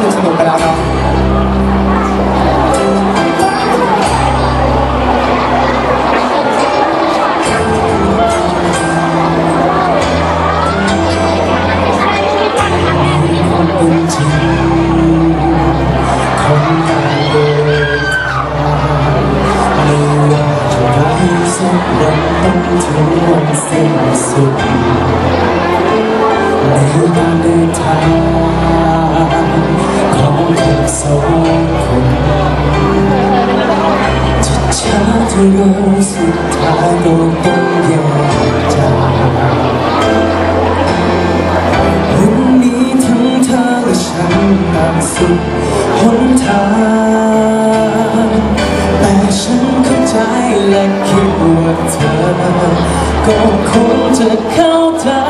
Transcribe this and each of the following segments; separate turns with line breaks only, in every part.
ที่ดูสนุกไปแล้วเนาะต้องถึงวันสิ้นสุด เรู้สุดท้ายก็ต้องแยกจากวันนี้ทั้งเธอและฉันต่างสุดหนทาง แต่ฉันเข้าใจและคิดว่าเธอก็คงจะเข้าใจ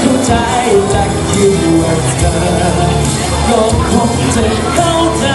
เข้าใจแต่คิดว่าเธอก็คงจะเข้า
ใจ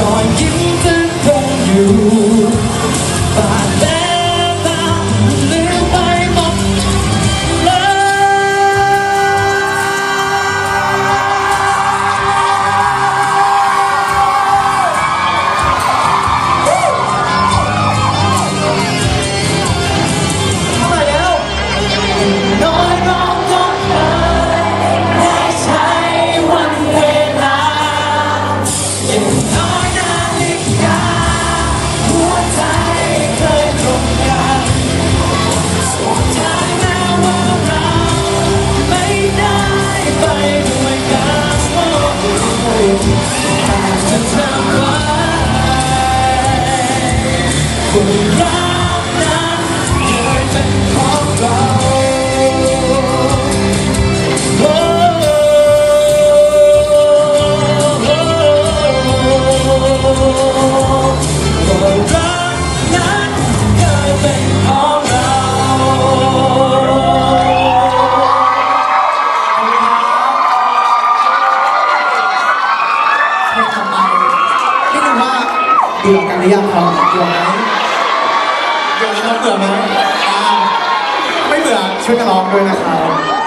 going กลัว
ไหมเดี๋ยวน้องเบื่
อไหมไม่เบื่อช่วยกันร้องด้วยนะครับ